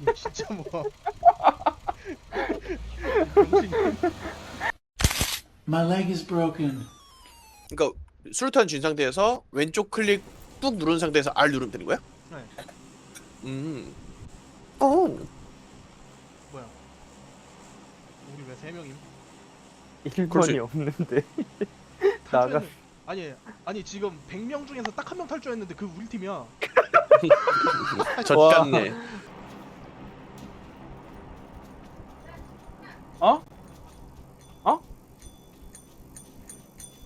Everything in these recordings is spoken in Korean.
아니 진짜 뭐 My leg is broken. 그러니까 수류탄 쥔 상태에서 왼쪽 클릭 꾹 누른 상태에서 R 누르면 되는 거야? 네. 음. 어. 뭐야 우리 왜 세 명임? 그럴 수 1번이 있- 없는데 나가 탈주했는- 아니 아니 지금 100명 중에서 딱 한 명 탈주했는데 그 우리 팀이야 젖같네. 어?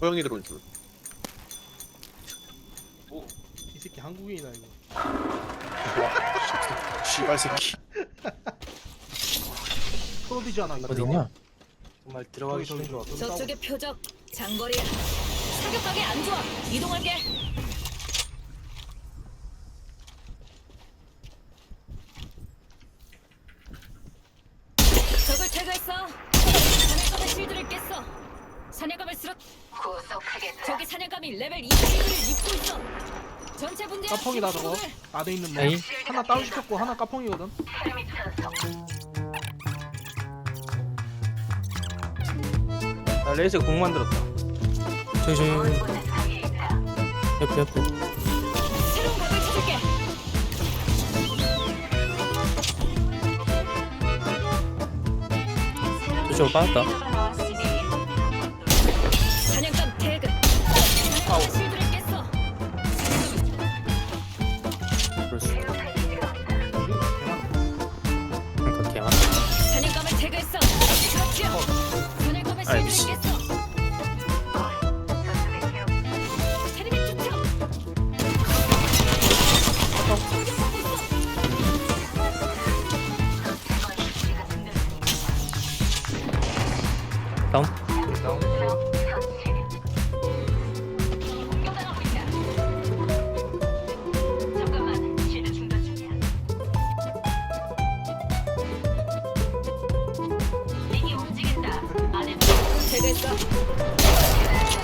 호영이 들어온 줄. 이 새끼 한국인이다 이거 씨발 새끼. 프로디잖아 이거 어딨냐? 정말 들어가기 저기, 싫은 저기. 저쪽에 표적 장거리야 사격각이 안 좋아 이동할게 적을 제거했어 사냥감의 실드를 깼어 사냥감을 저기 사냥감이 레벨 2 실드를 입고 있어. 전체 분대 까펑이다 저거. 안에 있는 뭐 에이. 하나 다운 시켰고 하나 까펑이거든. 나 레이저 공 만들었다. 저기 저기 옆에 옆에. 새로운 각을 찾을게. 저쪽으로 빠졌다 다운.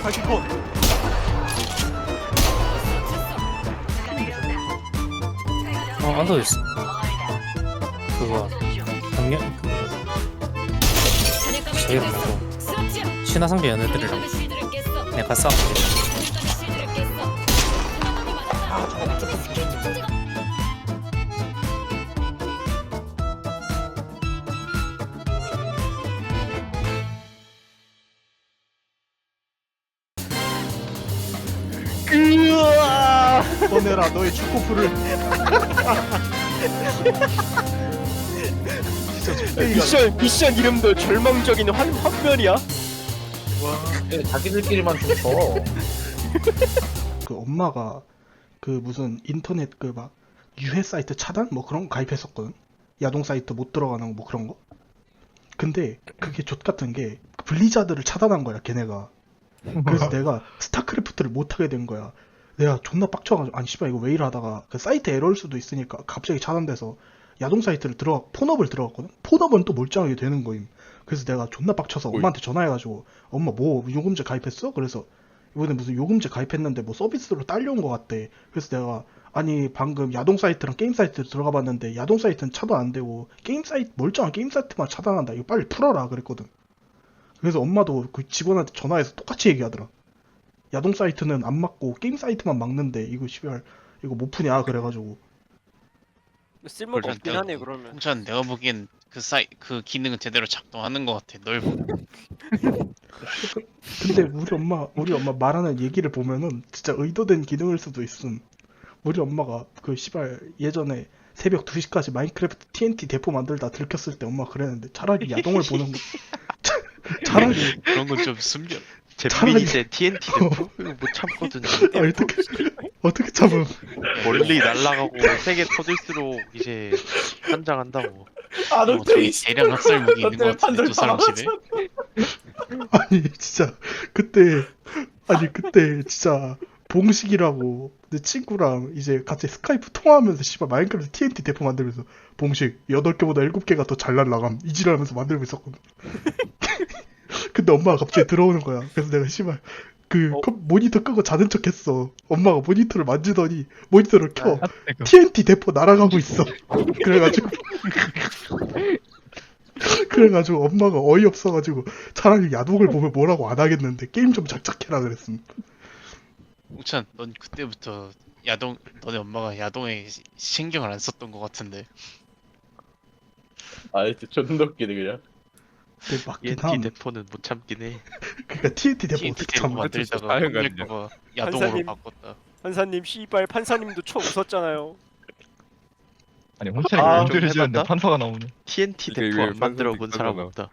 다시 컷. 어 안도 있어 그거 작년 사냥감을 제일 쓰러지요. 신화상계 연애들이랑. 내가 맞았다. 스킬 집중제거. 꺼내라 너의 축구풀을 미션 미션 이름도 절망적인 환 환멸이야 자기들끼리만 좀 쳐. 그 엄마가 그 무슨 인터넷 그 막 유해 사이트 차단 뭐 그런 거 가입했었거든. 야동 사이트 못 들어가는 거뭐 그런 거. 근데 그게 좆 같은 게 블리자드를 차단한 거야 걔네가. 그래서 내가 스타크래프트를 못 하게 된 거야. 내가 존나 빡쳐가지고 아니 씨발 이거 왜 이러다가 그 사이트 에러일 수도 있으니까 갑자기 차단돼서 야동 사이트를 들어가 폰업을 들어갔거든. 폰업은 또 멀쩡하게 되는 거임. 그래서 내가 존나 빡쳐서 엄마한테 전화해가지고 엄마 뭐 요금제 가입했어? 그래서 이번에 무슨 요금제 가입했는데 뭐 서비스로 딸려온 것 같대. 그래서 내가 아니 방금 야동 사이트랑 게임 사이트 들어가 봤는데 야동 사이트는 차단 안 되고 게임 사이트 멀쩡한 게임 사이트만 차단한다. 이거 빨리 풀어라 그랬거든. 그래서 엄마도 그 직원한테 전화해서 똑같이 얘기하더라. 야동 사이트는 안 막고 게임 사이트만 막는데 이거 씨발 이거 못 푸냐 그래가지고 쓸모가 그걸 없긴 내가- 하네 그러면 홍찬 내가 보기엔 그 사이 그 기능은 제대로 작동하는 것 같아. 널 보고. 근데 우리 엄마 우리 엄마 말하는 얘기를 보면은 진짜 의도된 기능일 수도 있음. 우리 엄마가 그 시발 예전에 새벽 2시까지 마인크래프트 TNT 대포 만들다 들켰을 때 엄마 그랬는데 차라리 야동을 보는 거 차라리 그런 건 좀 숨겨. 제 차라리- 미니제 TNT 대포? 이거 못 참거든요. 아, 어떻게 어떻게 참음? 멀리 날아가고 세게 터질수록 이제 환장한다고. 아, 뭐 저기 대량 학살 무기 있는 것 같은데 두 사람 집에. 아니 진짜 그때 아니 그때 진짜 봉식이라고 내 친구랑 이제 같이 스카이프 통화하면서 씨발 마인크래프트 TNT 대포 만들면서 봉식 8개보다 7개가 더 잘 날라감 이지랄하면서 만들고 있었거든 근데 엄마가 갑자기 들어오는 거야 그래서 내가 씨발 그 어? 컴- 모니터 끄고 자는 척했어. 엄마가 모니터를 만지더니 모니터를 켜. 아, TNT 대포 날아가고 있어. 그래가지고 그래가지고 엄마가 어이없어가지고 차라리 야동을 보면 뭐라고 안 하겠는데 게임 좀 작작해라 그랬음. 우찬 넌 그때부터 야동 너네 엄마가 야동에 시- 신경을 안 썼던 것 같은데 아 진짜 존나 웃기네 그냥 맞긴 ENT 함. 대포는 못 참긴 해. 그러니까 TNT 대포 TNT 어떻게 대포 참아? 만들다가 다행이거든요. 혼낼까봐 야동으로 판사님. 바꿨다 판사님 씨발 판사님도 초 웃었잖아요. 아니 혼자리 아, 지었는데 해봤다? 판사가 나오네. TNT 이게 대포 왜 안 만들어 본 사람 있잖아. 없다.